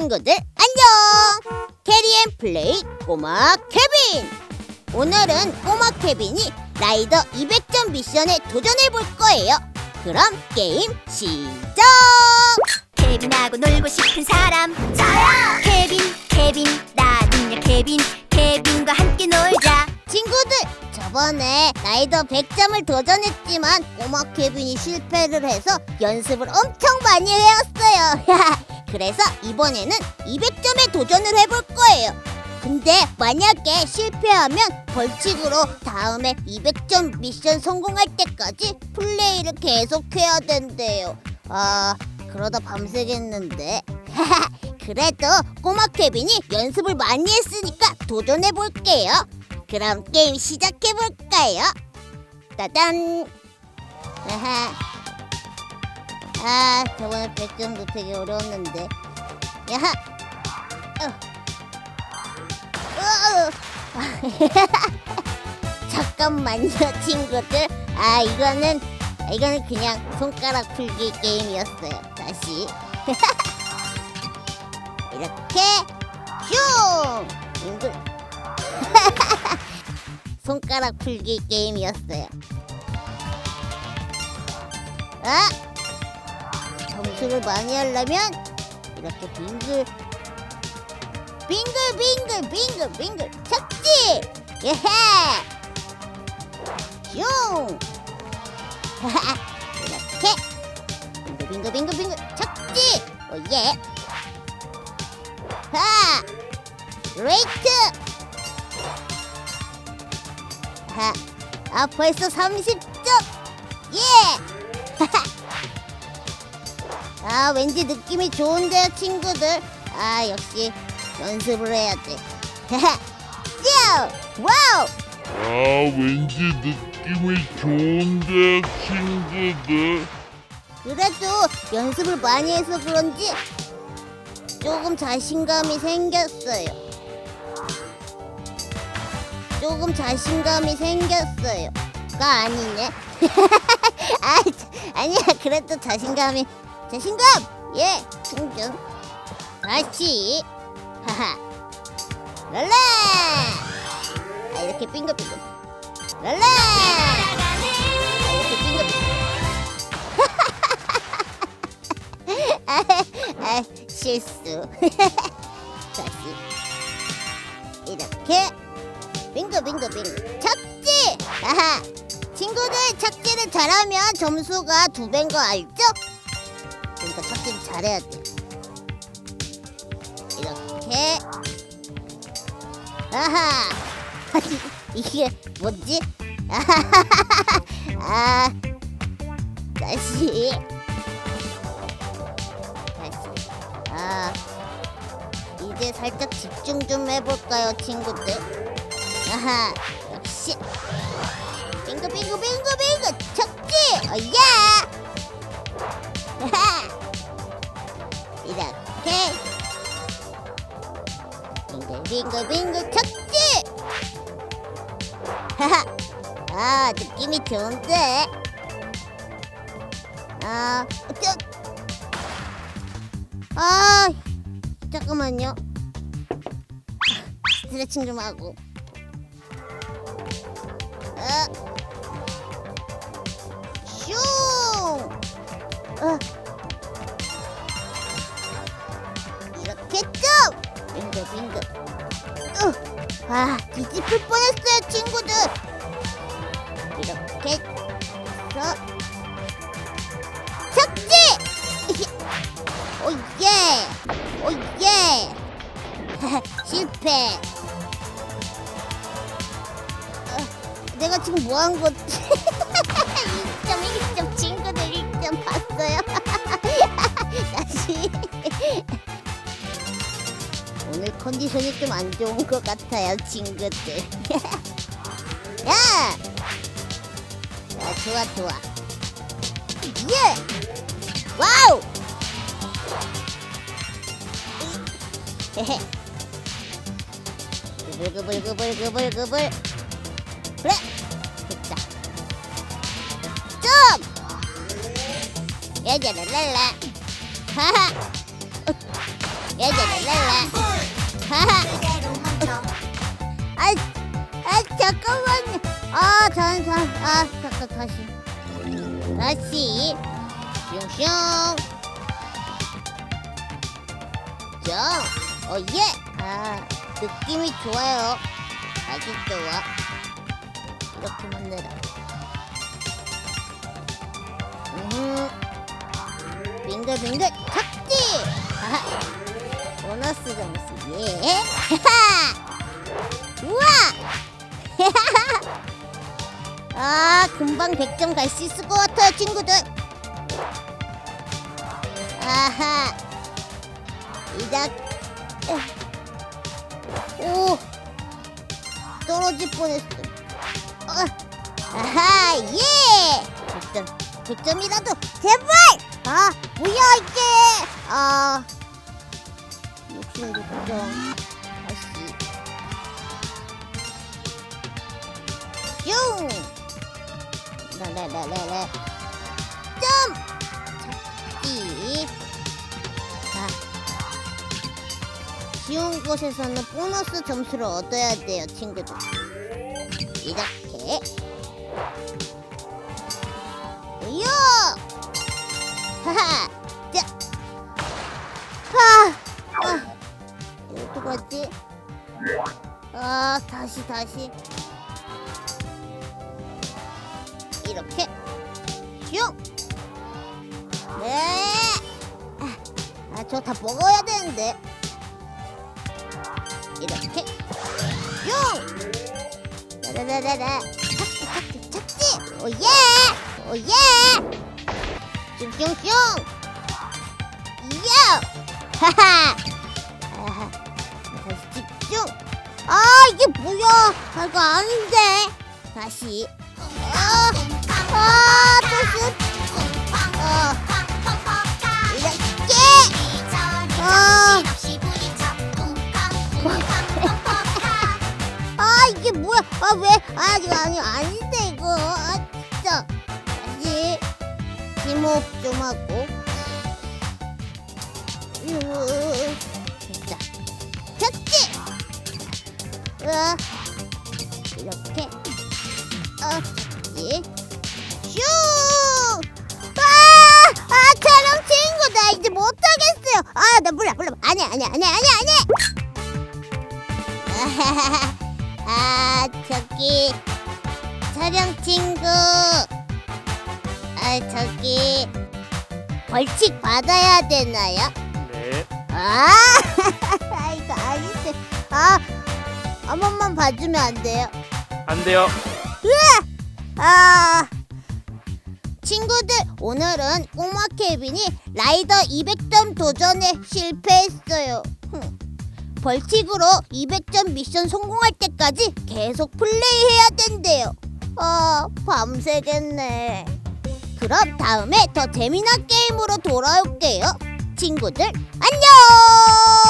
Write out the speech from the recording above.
친구들 안녕! 캐리앤 플레이 꼬마 케빈! 오늘은 꼬마 케빈이 라이더 200점 미션에 도전해 볼 거예요. 그럼 게임 시작! 케빈하고 놀고 싶은 사람 저요 케빈 케빈 나는요 케빈 케빈과 함께 놀자 친구들, 저번에 라이더 100점을 도전했지만 꼬마 케빈이 실패를 해서 연습을 엄청 많이 해왔어요. 그래서 이번에는 200점에 도전을 해볼 거예요. 근데 만약에 실패하면 벌칙으로 다음에 200점 미션 성공할 때까지 플레이를 계속해야 된대요. 아, 그러다 밤새겠는데. 그래도 꼬마 케빈이 연습을 많이 했으니까 도전해 볼게요. 그럼 게임 시작해 볼까요? 따단. 아, 저번에 100점도 되게 어려웠는데. 야하. 어. 어. 잠깐만요, 친구들. 아, 이거는 이거는 그냥 손가락 풀기 게임이었어요. 다시. 이렇게 슝! 빙글. 손가락 풀기 게임이었어요. 아! 점수를 많이 하려면 이렇게 빙글 빙글 빙글 빙글 빙글 착지! 예헤! 슝! 이렇게 빙글 빙글 빙글 빙글 착지! 오예! 하! 레이트! 하! 아 벌써 30점! 예! 아 왠지 느낌이 좋은데요 친구들 아 역시 연습을 해야 돼 야! 와우! 아, 왠지 느낌이 좋은데, 친구들. 그래도 연습을 많이 해서 그런지 조금 자신감이 생겼어요. 조금 자신감이 생겼어요. 가 아니네. 아, 자- 아니야. 그래도 자신감이 자신감. 예, 충전. 다시. 하하. 랄라. 아, 이렇게 빙글빙글. 랄라. 아. 아, 아, 실수. 다시 이렇게 빙글 빙글 빙글 착지. 아하. 친구들 착지를 잘하면 점수가 두 배인 거 알죠? 그러니까 착지를 잘해야 돼. 이렇게. 아하. 아니, 이게 뭐지? 아하하하. 아. 다시. 다시. 아, 이제 살짝 집중 좀 해볼까요, 친구들? 아하, 역시. 빙글 빙글 빙글 빙글 척지! 어야! 이렇게. 빙글 빙글 빙글 척지! 하하! 아, 느낌이 좋은데? 아, 저, 아, 잠깐만요. 스트레칭 좀 하고. 아, 슝! 아, 으, 아, 뒤집힐 뻔했어요, 친구들. 이렇게 해서 착지! 오예! 오예! 실패. 어, 내가 지금 뭐 한 거지? 1점, 1점 친구들 1점 컨디션이 좀 안 좋은 것 같아요, 친구들. 야! 야, 좋아, 좋아. 예! 와우! 헤헤. 그불그불그불그불그불. 그래. 됐다. 좀. 야자랄랄라. 하하. 어. 야자랄랄라. 아, 아 잠깐만요. 아, 잠, 잠, 아, 잠깐 다시, 다시, 슝슝. 자, 어 예. 아, 느낌이 좋아요. 아주 좋아. 이렇게만 내라. 음, 빙글빙글 착지. 하하. 보너스 점수 예. 우와! 아, 금방 100점 갈 수 있을 것 같아요, 친구들. 아하. 이작. 오. 떨어질 뻔했어. 어. 아하, 예! 100점. 100점이라도 제발! 아, 뭐야 이게? 아. 66점. 다시. 슝! 라라라라라 점! 찾기 자 쉬운 곳에서는 보너스 점수를 얻어야 돼요 친구들 이렇게 요! 하하! 자! 하! 아! 어떡하지? 아 다시 다시 이렇게 슝! 네! 아, 저 다 먹어야 되는데. 이렇게 슝! 라라라라라 착지 착지 착지! 오예! 오예! 슝슝슝! 이야! 하하! 아 이게 뭐야? 아, 이거 아닌데. 다시. 아, 아. 어, 이렇게. 아. 뭐야? 아, 왜? 아, 이거 아니, 아닌데, 이거. 아, 진짜. 다시. 심호흡 좀 하고. 으, 으, 이렇게. 어, 예. 슈! 아! 아, 촬영 친구, 나 이제 못하겠어요. 아, 나 몰라, 몰라. 아니야, 아니야, 아니야, 아니야. 아하하하. 아, 저기. 촬영 친구. 아, 저기. 벌칙 받아야 되나요? 네. 아, 이거 아닌데. 아, 한 번만 봐주면 안 돼요? 안 돼요. 아 친구들 오늘은 꼬마 케빈이 라이더 200점 도전에 실패했어요 흠. 벌칙으로 200점 미션 성공할 때까지 계속 플레이해야 된대요 아 밤새겠네 그럼 다음에 더 재미난 게임으로 돌아올게요 친구들 안녕